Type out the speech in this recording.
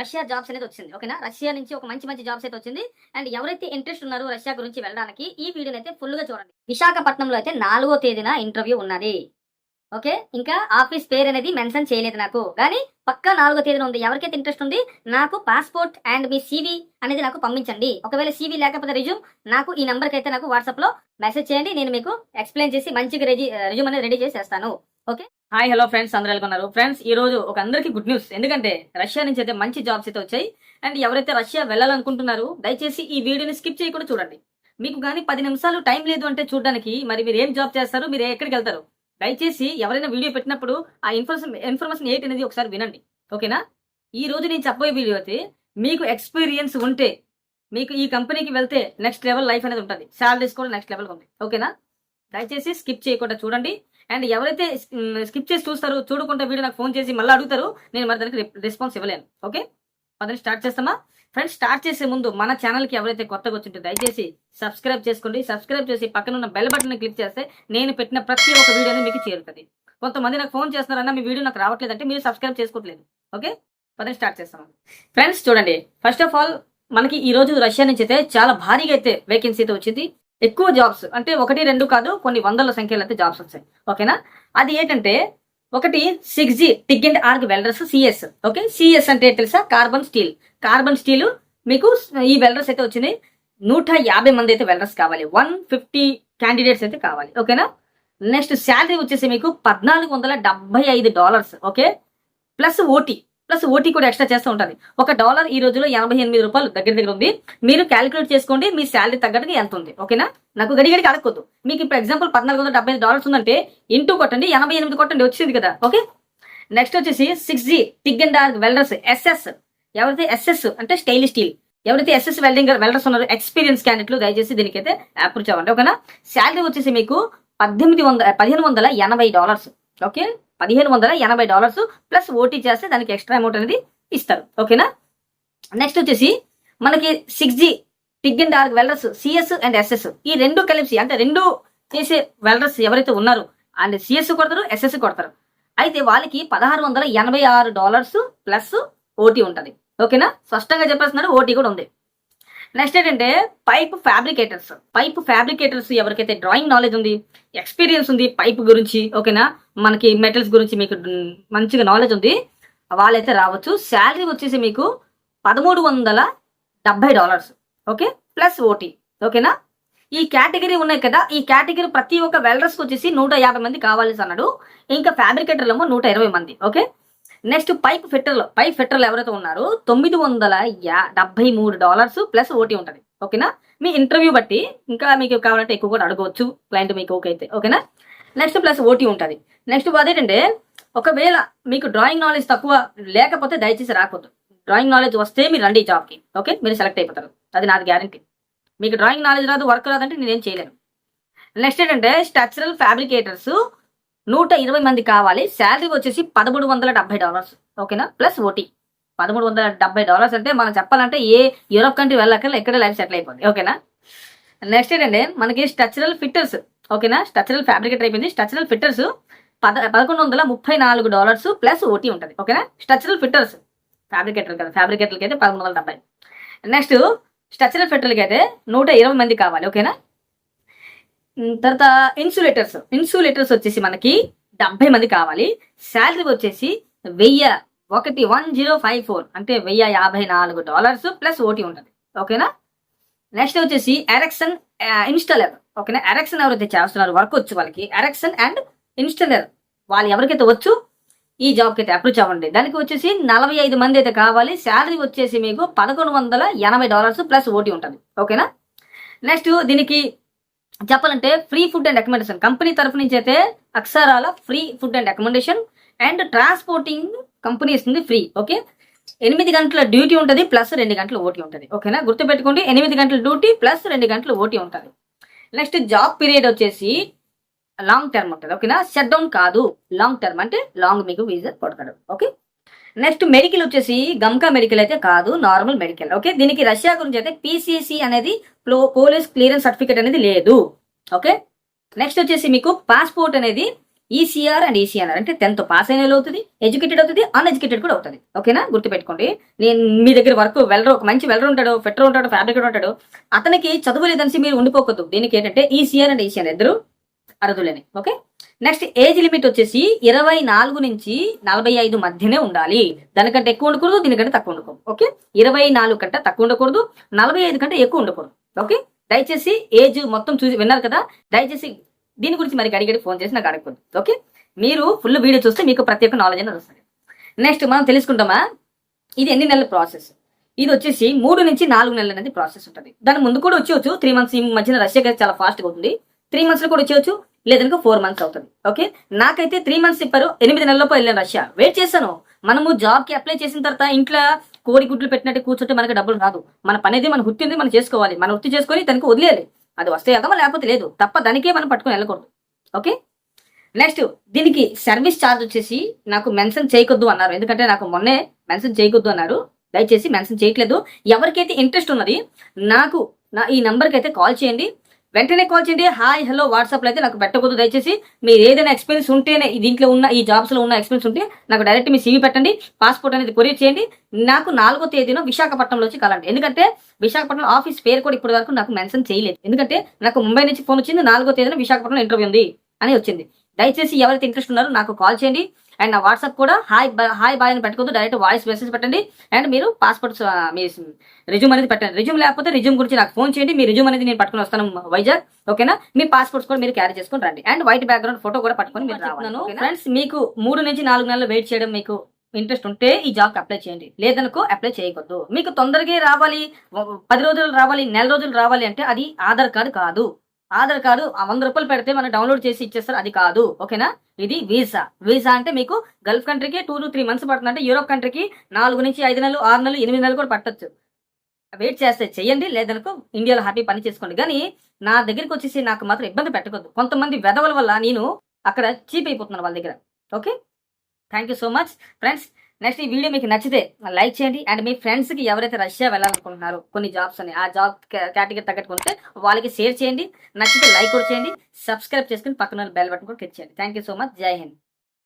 Russia jobs అనేది వచ్చింది. ఓకేనా? రష్యా నుంచి ఒక మంచి మంచి జాబ్స్ అయితే వచ్చింది. అండ్ ఎవరైతే ఇంట్రెస్ట్ ఉన్నారో రష్యా గురించి వెళ్ళడానికి ఈ వీడియోని అయితే ఫుల్గా చూడండి. విశాఖపట్నంలో అయితే నాలుగో తేదీన ఇంటర్వ్యూ ఉన్నది. ఓకే? ఇంకా ఆఫీస్ పేరు అనేది మెన్షన్ చేయలేదు నాకు. కానీ పక్కా నాలుగో తేదీన ఉంది. ఎవరికైతే ఇంట్రెస్ట్ ఉంది నాకు పాస్పోర్ట్ అండ్ మీ సీవీ అనేది నాకు పంపించండి. ఒకవేళ సీవీ లేకపోతే రిజ్యూమ్ నాకు ఈ నెంబర్కి అయితే నాకు వాట్సాప్లో మెసేజ్ చేయండి. నేను మీకు ఎక్స్ప్లెయిన్ చేసి మంచిగా రెడీ రిజ్యూమ్ అనేది రెడీ చేసేస్తాను. ఓకే? Hi hello friends. అందరూ వెళ్ళుకున్నారు ఫ్రెండ్స్ ఈ రోజు ఒక అందరికీ గుడ్ న్యూస్. ఎందుకంటే రష్యా నుంచి అయితే మంచి జాబ్స్ అయితే వచ్చాయి. అండ్ ఎవరైతే రష్యా వెళ్ళాలనుకుంటున్నారో దయచేసి ఈ వీడియోని స్కిప్ చేయకుండా చూడండి. మీకు కానీ పది నిమిషాలు టైం లేదు అంటే చూడడానికి మరి మీరు ఏం జాబ్ చేస్తారు? మీరు ఎక్కడికి వెళ్తారు? దయచేసి ఎవరైనా వీడియో పెట్టినప్పుడు ఆ ఇన్ఫర్మేషన్ ఇన్ఫర్మేషన్ ఏంటి అనేది ఒకసారి వినండి. ఓకేనా? ఈ రోజు నేను చెప్పబోయే వీడియో అయితే మీకు ఎక్స్పీరియన్స్ ఉంటే మీకు ఈ కంపెనీకి వెళ్తే నెక్స్ట్ లెవెల్ లైఫ్ అనేది ఉంటుంది. శాలరీస్ కూడా నెక్స్ట్ లెవెల్ ఉంది. ఓకేనా? దయచేసి స్కిప్ చేయకుండా చూడండి. అండ్ ఎవరైతే స్కిప్ చేసి చూస్తారో చూడకుండా వీడియో నాకు ఫోన్ చేసి మళ్ళీ అడుగుతారు నేను మరి దానికి రెస్పాన్స్ ఇవ్వలేను. ఓకే? పదని స్టార్ట్ చేస్తామా? ఫ్రెండ్స్ స్టార్ట్ చేసే ముందు మన ఛానల్కి ఎవరైతే కొత్తగా వచ్చింటే దయచేసి సబ్స్క్రైబ్ చేసుకోండి. సబ్స్క్రైబ్ చేసి పక్కన ఉన్న బెల్ బటన్ క్లిక్ చేస్తే నేను పెట్టిన ప్రతి ఒక్క వీడియోని మీకు చేరుతుంది. కొంతమంది నాకు ఫోన్ చేస్తున్నారన్నా మీ వీడియో నాకు రావట్లేదంటే మీరు సబ్స్క్రైబ్ చేసుకోవట్లేదు. ఓకే? పదని స్టార్ట్ చేస్తాం ఫ్రెండ్స్ చూడండి. ఫస్ట్ ఆఫ్ ఆల్ మనకి ఈ రోజు రష్యా నుంచి అయితే చాలా భారీగా అయితే వేకెన్సీ అయితే వచ్చింది. ఎక్కువ జాబ్స్ అంటే ఒకటి రెండు కాదు కొన్ని వందల సంఖ్యలో అయితే జాబ్స్ వచ్చాయి ఓకేనా అది ఏంటంటే ఒకటి six G TIG and arc welders CS okay CS అంటే తెలుసా? కార్బన్ స్టీల్ కార్బన్ స్టీల్ మీకు ఈ వెల్డర్స్ అయితే వచ్చినాయి. నూట యాభై మంది అయితే వెల్డర్స్ కావాలి. వన్ ఫిఫ్టీ క్యాండిడేట్స్ అయితే కావాలి. ఓకేనా నెక్స్ట్ శాలరీ వచ్చేసి మీకు పద్నాలుగు వందల డెబ్బై ఐదు dollars okay plus OT plus OT కూడా ఎక్స్ట్రా చేస్తూ ఉంటుంది. ఒక డాలర్ ఈ రోజులో ఎనభై ఎనిమిది రూపాయలు దగ్గర దగ్గర ఉంది. మీరు క్యాలిక్యులేట్ చేసుకోండి మీ శాలరీ తగ్గట్టుగా ఎంత ఉంది. ఓకేనా? నాకు గడి గడికి అడగొద్దు మీకు ఇప్పుడు ఎగ్జాంపుల్ పద్నాలుగు వందల డెబ్బై డాలర్స్ ఉందంటే ఇంటూ కొట్టండి ఎనభై ఎనిమిది కొట్టండి వచ్చింది కదా. ఓకే? నెక్స్ట్ వచ్చేసి six G TIG and arc welders SS ఎవరైతే ఎస్ఎస్ అంటే స్టైల్ స్టీల్ ఎవరైతే ఎస్ఎస్ వెల్డింగ్ వెల్డర్స్ ఉన్నారో? ఎక్స్పీరియన్స్ క్యాండిడేట్లు దయచేసి దీనికైతే అప్రూచ్ అవ్వండి ఓకేనా? శాలరీ వచ్చేసి మీకు పద్దెనిమిది వందల పదిహేను వందల ఎనభై డాలర్స్ ఓకే? పదిహేను వందల ఎనభై డాలర్స్ ప్లస్ ఓటీ చేస్తే దానికి ఎక్స్ట్రా అమౌంట్ అనేది ఇస్తారు. ఓకేనా? నెక్స్ట్ వచ్చేసి మనకి six G TIG and arc welders CS and SS ఈ రెండు కలిసి అంటే రెండు చేసే వెల్డర్స్ ఎవరైతే ఉన్నారో అండ్ సిఎస్ కొడతారు ఎస్ఎస్ కొడతారు అయితే వాళ్ళకి పదహారు వందల ఎనభై ఆరు డాలర్స్ ప్లస్ ఓటీ ఉంటుంది. ఓకేనా? స్పష్టంగా చెప్పేస్తున్నారు ఓటీ కూడా ఉంది. నెక్స్ట్ ఏంటంటే పైప్ ఫ్యాబ్రికేటర్స్. పైప్ ఫ్యాబ్రికేటర్స్ ఎవరికైతే డ్రాయింగ్ నాలెడ్జ్ ఉంది ఎక్స్పీరియన్స్ ఉంది పైప్ గురించి ఓకేనా మనకి మెటల్స్ గురించి మీకు మంచిగా నాలెడ్జ్ ఉంది. వాళ్ళైతే రావచ్చు. శాలరీ వచ్చేసి మీకు పదమూడు వందల డెబ్బై డాలర్స్ ఓకే ప్లస్ ఓటీ ఓకేనా ఈ కేటగిరీ ఉన్నాయి కదా ఈ కేటగిరీ ప్రతి ఒక్క వెల్డర్స్కి వచ్చేసి నూట యాభై మంది కావాలి అన్నాడు. ఇంకా ఫ్యాబ్రికేటర్లు ఏమో నూట ఇరవై మంది ఓకే నెక్స్ట్ పైప్ ఫిట్టర్లు పైప్ ఫిట్టర్లు ఎవరైతే ఉన్నారో తొమ్మిది వందల యా డెబ్బై మూడు డాలర్స్ ప్లస్ ఓటీ ఉంటుంది. ఓకేనా? మీ ఇంటర్వ్యూ బట్టి ఇంకా మీకు కావాలంటే ఎక్కువ కూడా అడగవచ్చు. క్లయింట్ మీకు ఓకే అయితే. ఓకేనా? నెక్స్ట్ ప్లస్ ఓటీ ఉంటుంది. నెక్స్ట్ అదేంటంటే ఒకవేళ మీకు డ్రాయింగ్ నాలెడ్జ్ తక్కువ లేకపోతే దయచేసి రాకూడదు. డ్రాయింగ్ నాలెడ్జ్ వస్తే మీరు రండి జాబ్కి ఓకే మీరు సెలెక్ట్ అయిపోతారు. అది నాది గ్యారంటీ మీకు డ్రాయింగ్ నాలెడ్జ్ రాదు వర్క్ రాదంటే నేనేం చేయలేను. నెక్స్ట్ ఏంటంటే స్ట్రక్చరల్ ఫ్యాబ్రికేటర్స్ నూట ఇరవై మంది కావాలి. శాలరీ వచ్చేసి పదమూడు వందల డెబ్బై డాలర్స్. ఓకేనా? Plus OT. పదమూడు వందల డెబ్బై డాలర్స్ అంటే మనం చెప్పాలంటే ఏ యూరోప్ కంట్రీ వెళ్ళక ఎక్కడ లైఫ్ సెటిల్ అయిపోయింది ఓకేనా? నెక్స్ట్ ఏంటంటే మనకి స్ట్రక్చరల్ ఫిట్టర్స్. ఓకేనా? స్ట్రక్చరల్ ఫ్యాబ్రికేటర్ అయిపోయింది. స్ట్రక్చరల్ ఫిట్టర్స్ పద పదకొండు వందల ముప్పై నాలుగు డాలర్స్ ప్లస్ ఓటీ ఉంటుంది. ఓకేనా? Structural fitters. ఫ్యాబ్రికేటర్ కదా ఫ్యాబ్రికేటర్కి అయితే పదకొండు వందల డెబ్బై నెక్స్ట్ స్ట్రక్చరల్ ఫిట్టర్లకి అయితే నూట ఇరవై మంది కావాలి. ఓకేనా? తర్వాత ఇన్సులేటర్స్. ఇన్సులేటర్స్ వచ్చేసి మనకి డెబ్బై మంది కావాలి. శాలరీ వచ్చేసి వెయ్యి ఒకటి వన్ జీరో ఫైవ్ ఫోర్. అంటే వెయ్యి యాభై నాలుగు డాలర్స్ ప్లస్ ఓటీ ఉంటుంది. ఓకేనా? నెక్స్ట్ వచ్చేసి ఎరక్సన్ ఇన్స్టాలర్. ఓకేనా? ఎరక్సన్ ఎవరైతే చేస్తున్నారు వర్క్ వచ్చు వాళ్ళకి. Erection and installer. వాళ్ళు ఎవరికైతే వచ్చు ఈ జాబ్కి అయితే అప్రోచ్ అవ్వండి. దానికి వచ్చేసి నలభై ఐదు మంది అయితే కావాలి. శాలరీ వచ్చేసి మీకు పదకొండు వందల ఎనభై డాలర్స్ ప్లస్ ఓటీ ఉంటుంది. ఓకేనా? నెక్స్ట్ దీనికి చెప్పాలంటే free food and accommodation company తరఫు నుంచి అయితే అక్షరాల free food and accommodation and transporting company ఇస్తుంది ఫ్రీ ఓకే ఎనిమిది గంటల డ్యూటీ ఉంటుంది ప్లస్ రెండు గంటల ఓటీ ఉంటుంది ఓకేనా గుర్తుపెట్టుకోండి ఎనిమిది గంటల డ్యూటీ ప్లస్ రెండు గంటల ఓటీ ఉంటుంది. నెక్స్ట్ జాబ్ పీరియడ్ వచ్చేసి లాంగ్ టర్మ్ ఉంటుంది ఓకేనా షట్ డౌన్ కాదు లాంగ్ టర్మ్ అంటే లాంగ్ మీకు వీజర్ కొడతాడు ఓకే నెక్స్ట్ మెడికల్ వచ్చేసి గమ్కా మెడికల్ అయితే కాదు నార్మల్ మెడికల్. ఓకే? దీనికి రష్యా గురించి అయితే పీసీసీ అనేది పోలీస్ క్లియరెన్స్ సర్టిఫికేట్ అనేది లేదు. ఓకే? నెక్స్ట్ వచ్చేసి మీకు పాస్పోర్ట్ అనేది ఈసీఆర్ అండ్ ఈసీఆర్ అంటే టెన్త్ పాస్ అయిన అవుతుంది ఎడ్యుకేటెడ్ అవుతుంది అన్ఎడ్యుకేటెడ్ కూడా అవుతుంది. ఓకేనా? గుర్తుపెట్టుకోండి. నేను మీ దగ్గర వర్క్ వెల్డర్ ఒక మంచి వెల్డర్ ఉంటాడు ఫెటర్ ఉంటాడు ఫ్యాబ్రికేటర్ ఉంటాడు. అతనికి చదువు లేదనిసి మీరు ఉండిపోకూడదు. దీనికి ఏంటంటే ఈసీఆర్ అండ్ ఈసీఆర్ ఇద్దరు అర్హులని ఓకే? నెక్స్ట్ ఏజ్ లిమిట్ వచ్చేసి ఇరవై నాలుగు నుంచి నలభై ఐదు మధ్యనే ఉండాలి. దానికంటే ఎక్కువ ఉండకూడదు దీనికంటే తక్కువ ఉండకూడదు. ఓకే? ఇరవై నాలుగు కంటే తక్కువ ఉండకూడదు నలభై ఐదు కంటే ఎక్కువ ఉండకూడదు. ఓకే? దయచేసి ఏజ్ మొత్తం చూసి విన్నారు కదా? దయచేసి దీని గురించి మరి అడిగడి ఫోన్ చేసి నాకు అడగకూడదు. ఓకే? మీరు ఫుల్ వీడియో చూస్తే మీకు ప్రతి ఒక్క నాలెడ్జ్ అనేది వస్తుంది. నెక్స్ట్ మనం తెలుసుకుంటామా? ఇది ఎన్ని నెలల ప్రాసెస్ ఇది వచ్చేసి మూడు నుంచి నాలుగు నెలలు అనేది ప్రాసెస్ ఉంటుంది. దాని ముందు కూడా వచ్చేవచ్చు త్రీ మంత్స్ ఈ మధ్యన రష్యా చాలా ఫాస్ట్గా అవుతుంది. త్రీ మంత్స్లో కూడా వచ్చేవచ్చు లేదనుకో ఫోర్ మంత్స్ అవుతుంది. ఓకే నాకైతే త్రీ మంత్స్ చెప్పారు ఎనిమిది నెలలపై వెళ్ళాను రష్యా. వెయిట్ చేశాను. మనము జాబ్కి అప్లై చేసిన తర్వాత ఇంట్లో కోడి గుడ్లు పెట్టినట్టు కూర్చుంటే మనకి డబ్బులు రాదు. మన పనేది మన వృత్తి మనం చేసుకోవాలి. మన వృత్తి చేసుకొని తనకు వదిలేయాలి. అది వస్తే వెళ్దామా లేకపోతే లేదు. తప్ప దానికే మనం పట్టుకొని వెళ్ళకూడదు. ఓకే నెక్స్ట్ దీనికి సర్వీస్ ఛార్జ్ వచ్చేసి నాకు మెన్షన్ చేయకొద్దు అన్నారు. ఎందుకంటే నాకు మొన్నే మెన్షన్ చేయకొద్దు అన్నారు. దయచేసి మెన్షన్ చేయట్లేదు. ఎవరికైతే ఇంట్రెస్ట్ ఉన్నది నాకు నా ఈ నంబర్కి అయితే కాల్ చేయండి. వెంటనే కాల్ చేయండి. హాయ్ హలో వాట్సాప్లో అయితే నాకు పెట్టకూడదు. దయచేసి మీరు ఏదైనా ఎక్స్పీరియన్స్ ఉంటేనే దీంట్లో ఉన్న ఈ జాబ్స్లో ఉన్న ఎక్స్పీరియన్స్ ఉంటే నాకు డైరెక్ట్ మీ సీవీ పెట్టండి. పాస్పోర్ట్ అనేది కొరియర్ చేయండి. నాకు నాలుగో తేదీన విశాఖపట్నంలో వచ్చి కలండి. ఎందుకంటే విశాఖపట్నం ఆఫీస్ పేరు కూడా ఇప్పటి వరకు నాకు మెన్షన్ చేయలేదు. ఎందుకంటే నాకు ముంబై నుంచి ఫోన్ వచ్చింది. నాలుగో తేదీన విశాఖపట్నం ఇంటర్వ్యూ ఉంది అని వచ్చింది. దయచేసి ఎవరైతే ఇంట్రెస్ట్ ఉన్నారో నాకు కాల్ చేయండి. అండ్ నా వాట్సాప్ కూడా హాయ్ బా- హాయ్ బాయ్ అని పెట్టుకోవద్దు. డైరెక్ట్ వాయిస్ మెసేజ్ పెట్టండి. అండ్ మీరు పాస్పోర్ట్ మీ రిజ్యూమ్ అనేది పెట్టండి. రిజ్యూమ్ లేకపోతే రిజ్యూమ్ గురించి నాకు ఫోన్ చేయండి. మీ రిజ్యూమ్ అనేది నేను పట్టుకొని వస్తాను వైజాగ్. ఓకేనా? మీ పాస్పోర్ట్స్ కూడా మీరు క్యారీ చేసుకొని రండి. అండ్ వైట్ బ్యాక్గ్రౌండ్ ఫోటో కూడా పట్టుకొని మీరు రావాలి. ఫ్రెండ్స్ మీకు మూడు నుంచి నాలుగు నెలలు వెయిట్ చేయడం మీకు ఇంట్రెస్ట్ ఉంటే ఈ జాబ్ అప్లై చేయండి. లేదనుకో అప్లై చేయకూడదు. మీకు తొందరగా రావాలి పది రోజులు రావాలి నెల రోజులు రావాలి అంటే అది ఆధార్ కార్డు కాదు. ఆధార్ కార్డు ఆ వంద రూపాయలు పెడితే మనం డౌన్లోడ్ చేసి ఇచ్చేస్తారు. అది కాదు. ఓకేనా? ఇది వీసా. వీసా అంటే మీకు గల్ఫ్ కంట్రీకి టూ టు త్రీ మంత్స్ పడుతుంది. అంటే యూరోప్ కంట్రీకి నాలుగు నుంచి ఐదు నెలలు ఆరు నెలలు ఎనిమిది నెలలు కూడా పట్టొచ్చు. వెయిట్ చేస్తే చెయ్యండి లేదనుకో ఇండియాలో హ్యాపీ పని చేసుకోండి. కానీ నా దగ్గరికి వచ్చేసి నాకు మాత్రం ఇబ్బంది పెట్టకూడదు. కొంతమంది వెధవల వల్ల నేను అక్కడ చీప్ అయిపోతున్నాను వాళ్ళ దగ్గర. Okay? Thank you so much friends next ఈ వీడియో మీకు నచ్చితే లైక్ చేయండి. అండ్ మీ ఫ్రెండ్స్కి ఎవరైతే రష్యా వెళ్ళాలనుకుంటున్నారో కొన్ని జాబ్స్ అని ఆ జాబ్ కేటగిరీ తగ్గట్టుకుంటే వాళ్ళకి షేర్ చేయండి. నచ్చితే లైక్ కూడా చేయండి. సబ్స్క్రైబ్ చేసుకుని పక్కన బెల్ బటన్ కూడా క్లిక్ చేయండి. Thank you so much Jai Hind